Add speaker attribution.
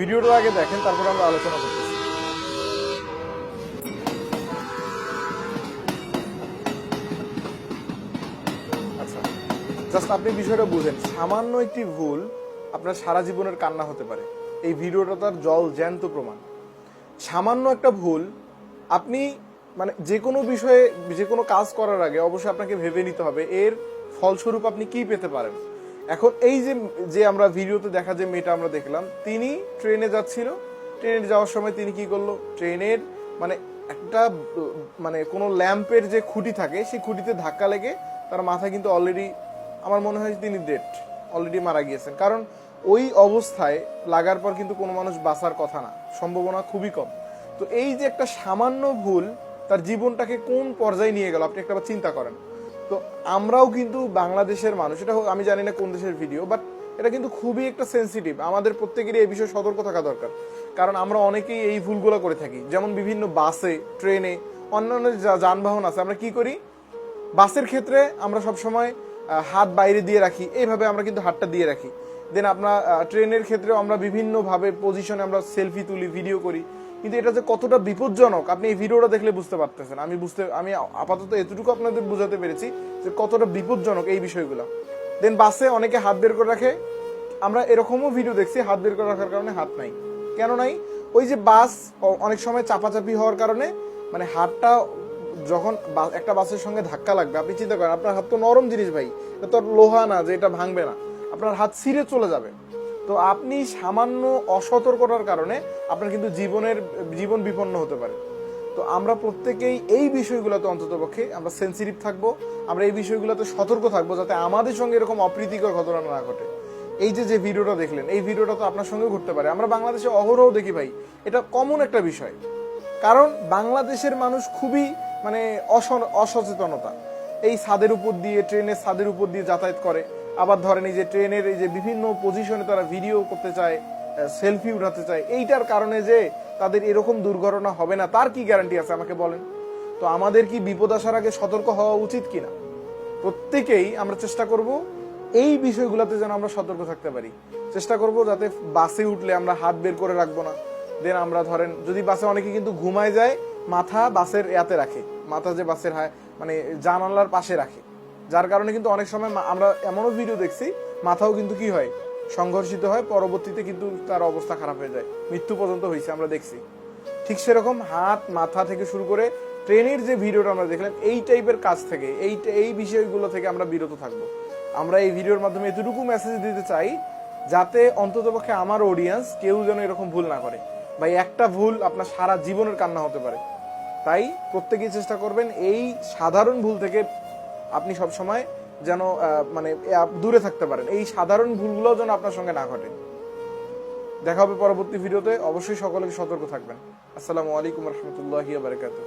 Speaker 1: ভিডিওটা আগে দেখেন, তারপর আমরা আলোচনা করতেছি। আচ্ছা জাস্ট আপনি বিষয়টা বুঝেন, সামান্য একটি ভুল আপনার সারা জীবনের কান্না হতে পারে। এই ভিডিওটা তার জল জ্যান্ত প্রমাণ। সামান্য একটা ভুল আপনি মানে যে কোনো বিষয়ে, যে কোনো কাজ করার আগে অবশ্যই আপনাকে ভেবে নিতে হবে, এর ফলস্বরূপ আপনি কি পেতে পারেন। এখন এই যে যে আমরা ভিডিওতে দেখা যে মেয়েটা আমরা দেখলাম, তিনি ট্রেনে যাচ্ছিল। ট্রেনে যাওয়ার সময় তিনি কি করল? ট্রেনের মানে একটা মানে কোনো ল্যাম্পের যে খুঁটি থাকে, সেই খুঁটিতে ধাক্কা লেগে তার মাথায় কিন্তু অলরেডি আমার মনে হয় তিনি ডেট অলরেডি মারা গিয়েছেন। কারণ ওই অবস্থায় লাগার পর কিন্তু কোনো মানুষ বাঁচার কথা না, সম্ভাবনা খুবই কম। তো এই যে একটা সামান্য ভুল, তার জীবনটাকে কোন পর্যায়ে নিয়ে গেল, আপনি একটা চিন্তা করেন। তো আমরাও কিন্তু বাংলাদেশের মানুষ। এটা আমি জানি না কোন দেশের ভিডিও বাট এটা কিন্তু খুবই একটা সেন্সিটিভ আমাদের প্রত্যেকেরই এই বিষয়ে সতর্ক থাকা দরকার। কারণ আমরা অনেকেই এই ভুলগুলো করে থাকি। যেমন বিভিন্ন বাসে, ট্রেনে, অন্যান্য যানবাহন আছে, আমরা কি করি? বাসের ক্ষেত্রে আমরা সবসময় হাত বাইরে দিয়ে রাখি। এইভাবে আমরা কিন্তু হাতটা দিয়ে রাখি। দেন আপনার ট্রেনের ক্ষেত্রেও আমরা বিভিন্নভাবে পজিশনে আমরা সেলফি তুলি ভিডিও করি। কিন্তু এটা যে কতটা বিপজ্জনক, আপনি এই ভিডিওটা দেখলে বুঝতে পারতেছেন। আমি বুঝতে, আমি আপাতত এতটুকু আপনাদের বুঝাতে পেরেছি যে কতটা বিপজ্জনক এই বিষয়গুলো। দেন বাসে অনেকে হাত বের করে রাখে। আমরা এরকমও ভিডিও দেখছি, হাত বের করে রাখার কারণে হাত নাই। কেন নাই? ওই যে বাস অনেক সময় চাপাচাপি হওয়ার কারণে মানে হাতটা যখন একটা বাসের সঙ্গে ধাক্কা লাগবে, আপনি চিন্তা করেন, আপনার হাত তো নরম জিনিস ভাই, এটা তো লোহা না যে এটা ভাঙবে না। আপনার হাত ছিঁড়ে চলে যাবে। তো আপনি সামান্য অসতর্কতার কারণে আপনার কিন্তু জীবনের, জীবন বিপন্ন হতে পারে। তো আমরা প্রত্যেকেই এই বিষয়গুলোতে অন্তত পক্ষে আমরা সেন্সিটিভ থাকব, আমরা এই বিষয়গুলোতে সতর্ক থাকব যাতে আমাদের সঙ্গে এরকম অপ্রীতিকর ঘটনা না ঘটে। এই যে যে ভিডিওটা দেখলেন, এই ভিডিওটা তো আপনার সঙ্গে ঘটতে পারে। আমরা বাংলাদেশে অহরহ দেখি ভাই, এটা কমন একটা বিষয়। কারণ বাংলাদেশের মানুষ খুবই মানে অসচেতনতা। এই ছাদের উপর দিয়ে, ট্রেনের ছাদের উপর দিয়ে যাতায়াত করে। আবার ধরেন এই যে ট্রেনের এই যে বিভিন্ন পজিশনে তারা ভিডিও করতে চায় সেলফি উঠাতে চায়, এইটার কারণে যে তাদের এরকম দুর্ঘটনা হবে না, তার কি গ্যারান্টি আছে আমাকে বলেন? তো আমাদের কি বিপদ আসার আগে সতর্ক হওয়া উচিত কিনা? প্রত্যেকেই আমরা চেষ্টা করব এই বিষয়গুলোতে যেন আমরা সতর্ক থাকতে পারি। চেষ্টা করব যাতে বাসে উঠলে আমরা হাত বের করে রাখব না। দেন আমরা ধরেন, যদি বাসে অনেকে কিন্তু ঘুমায় যায়, মাথা বাসের ইয়াতে রাখে, মাথা যে বাসের হায় মানে জানালার পাশে রাখে। যার কারণে কিন্তু অনেক সময় আমরা এমনও ভিডিও দেখছি, মাথাও কিন্তু কি হয়? সংঘর্ষিত হয়, পরবর্তীতে কিন্তু তার অবস্থা খারাপ হয়ে যায়। মৃত্যু পর্যন্ত হয়েছে, আমরা দেখছি। ঠিক সেরকম হাত, মাথা থেকে শুরু করে ট্রেনের যে ভিডিওটা আমরা দেখলাম, এই টাইপের কাজ থেকে, এই এই বিষয়গুলো থেকে আমরা বিরত থাকব। আমরা এই ভিডিওর মাধ্যমে এতটুকু মেসেজ দিতে চাই, যাতে অন্ততপক্ষে আমার অডিয়েন্স কেউ যেন এরকম ভুল না করে। ভাই, একটা ভুল আপনার সারা জীবনের কান্না হতে পারে। তাই প্রত্যেকেই চেষ্টা করবেন, এই সাধারণ ভুল থেকে আপনি সবসময় যেন মানে দূরে থাকতে পারেন। এই সাধারণ ভুলগুলো যেন আপনার সঙ্গে না ঘটে। দেখা হবে পরবর্তী ভিডিওতে। অবশ্যই সকলকে সতর্ক থাকবেন। আসসালামু আলাইকুম রহমতুল্লাহ বারকাতুহ।